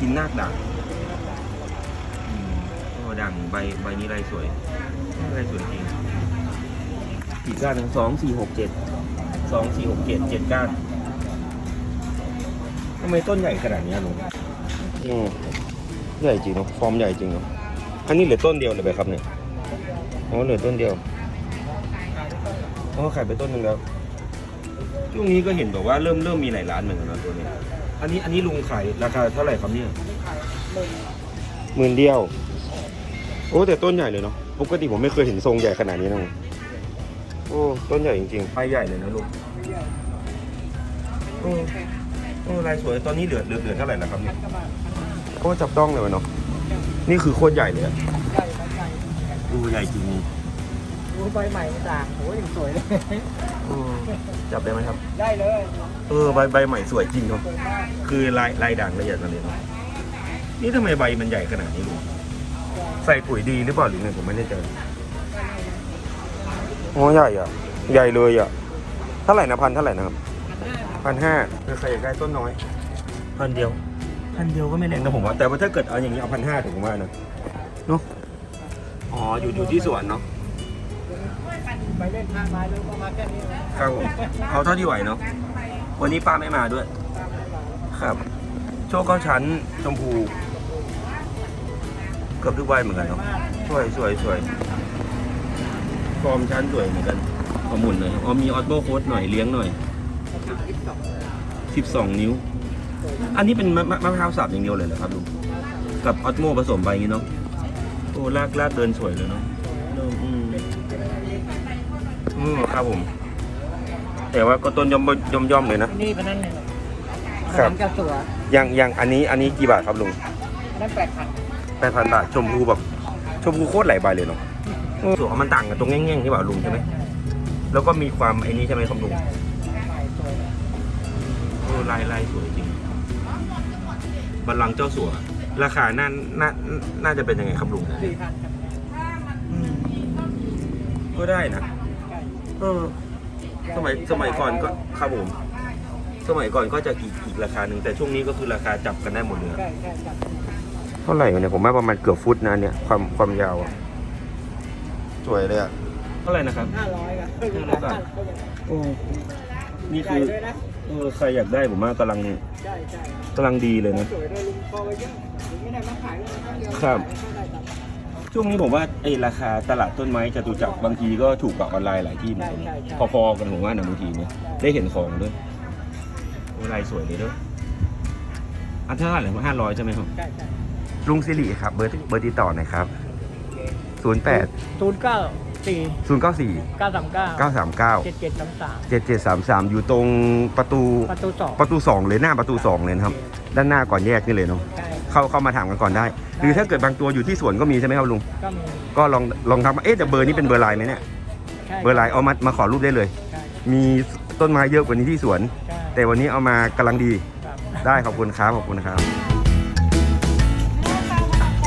กินนาคด่างอืมโอ้ด่างใบใบนี้ลายสวยลายสวยจริงกี่ก้านนะสองสี่หกเจ็ดสองสี่หกเจ็ดเจ็ดก้านทำไมต้นใหญ่ขนาดนี้ลุงอืมใหญ่จริงเนาะฟอร์มใหญ่จริงเนาะอันนี้เหลือต้นเดียวเลยไหมครับเนี่ยอ๋อเหลือต้นเดียวอ๋อขายไปต้นหนึ่งแล้วช่วงนี้ก็เห็นบอกว่าเริ่มเริ่มมีหลายร้านเหมือนกันนะตัวนี้ อันนี้อันนี้ลุงขายราคาเท่าไหร่ครับเนี่ยหมื่นเดียว โอ้แต่ต้นใหญ่เลยเนาะปกติผมไม่เคยเห็นทรงใหญ่ขนาดนี้นะโอ้ต้นใหญ่จริงๆไปใหญ่เลยนะลุงโอ้โอ้ลายสวยตอนนี้เหลือเหลือเหลือเท่าไหร่แล้วครับเนี่ยโอ้จับต้องเลยวะเนาะนี่คือโคตรใหญ่เลยอะใหญ่ใบใหญ่ดูใหญ่จริง ดูใบใหม่ต่างโอ้ยยังสวยเลยโอ้จับได้ไหมครับ ได้เลยเออใบใบใหม่สวยจริงเนาะสวยมากคือลายลายด่างละเอียดมาเลยเนาะนี่ทำไมใบมันใหญ่ขนาดนี้ลุงใส่ปุ๋ยดีหรือเปล่าหรือไงผมไม่แน่ใจโอ้ใหญ่อะ ใหญ่เลยอะเท่าไหร่นะพันเท่าไหร่นะครับพันห้าใครอยากได้ต้นน้อยพันเดียวพันเดียวก็ไม่แรงนะผมว่าแต่ว่าถ้าเกิดเอาอย่างนี้เอาพันห้าถึงผมว่านะเนาะอ๋ออยู่อยู่ที่สวนเนาะ ไปเล่นทางไม้เลยประมาแค่นี้ครับผมเอาเท่าที่ไหวเนาะวันนี้ป้าไม่มาด้วย ครับ โชคเก้าชั้นชมพูเกือบทุกใบเหมือนกันเนาะสวยสวยสวยฟอร์มชั้นสวยเหมือนกันเอหมุนหน่อยอ๋อมีออโต้โค้ดหน่อยเลี้ยงหน่อย12นิ้ว อันนี้เป็นมะมะพร้าวสับอย่างเดียวเลยเหรอครับลุงกับออตโมผสมไปอย่างนี้เนาะโอ้ลากลากเดินสวยเลยเนาะอืม อืมครับผม แต่ว่าก็ต้นย่อมย่อมย่อมเลยนะ นี่พนันเนี่ยครับ น้ำกระสัวอย่างอย่างอันนี้อันนี้กี่บาทครับลุงนั่นแปดพันแปดพันบาทชมพูแบบชมพูโคตรหลายใบเลยเนาะส่วนมันต่างกันตรงแง่งๆที่ว่าลุงใช่ไหมแล้วก็มีความไอ้นี้ใช่ไหมครับลุงใหม่สวยโอ้ลายลายสวยจริงบัลลังก์เจ้าสัว ราคาน่าน่าน่าจะเป็นยังไงครับลุงสี่พันครับ ก็ได้นะเออสมัยสมัยก่อนก็ครับผมสมัยก่อนก็จะอีกอีกราคาหนึ่งแต่ช่วงนี้ก็คือราคาจับกันได้หมดเลยใช่ใช่ครับเท่าไหร่วะเนี่ยผมว่าประมาณเกือบฟุตนะเนี่ยความความยาวอะสวยเลยอะเท่าไหร่นะครับ ห้าร้อยครับห้าร้อยบาท โอ้นี่ใหญ่คือด้วยนะเออใครอยากได้ผมว่ากำลังใช่ใช่กำลังดีเลยนะ สวยด้วยลุงพอไปเยอะถึงไม่ได้มาขายเลยนะเดียวครับขายได้ครับ ช่วงนี้ผมว่าไอ้ราคาตลาดต้นไม้จตุจักรบางทีก็ถูกกว่าออนไลน์หลายที่เหมือนกันนะพอๆกันผมว่านะบางทีเนี่ยได้เห็นของด้วยโอ้ลายสวยเลยด้วยอันเท่าไหร่ห้าร้อยใช่ไหมครับใช่ใช่ลุงสิริครับเบอร์เบอร์ติดต่อหน่อยครับ08ศูนย์เก้าสี่094เก้าสามเก้า939เจ็ดเจ็ดสามสาม7733อยู่ตรงประตูประตูสองประตู2เลยหน้าประตู2เลยนะครับ ด้านหน้าก่อนแยกนี่เลยเนาะใช่ เข้าเข้ามาถามกันก่อนได้ หรือถ้าเกิดบางตัวอยู่ที่สวนก็มีใช่ไหมครับลุง ก็มีก็ลองลองทำเอ๊ะแต่เบอร์นี้เป็นเบอร์ไลน์ไหมเนี่ย ใช่เบอร์ไลน์เอามามาขอรูปได้เลย ใช่มีต้นไม้เยอะกว่านี้ที่สวน ใช่แต่วันนี้เอามากำลังดี ครับ ได้ขอบคุณครับขอบคุณครับ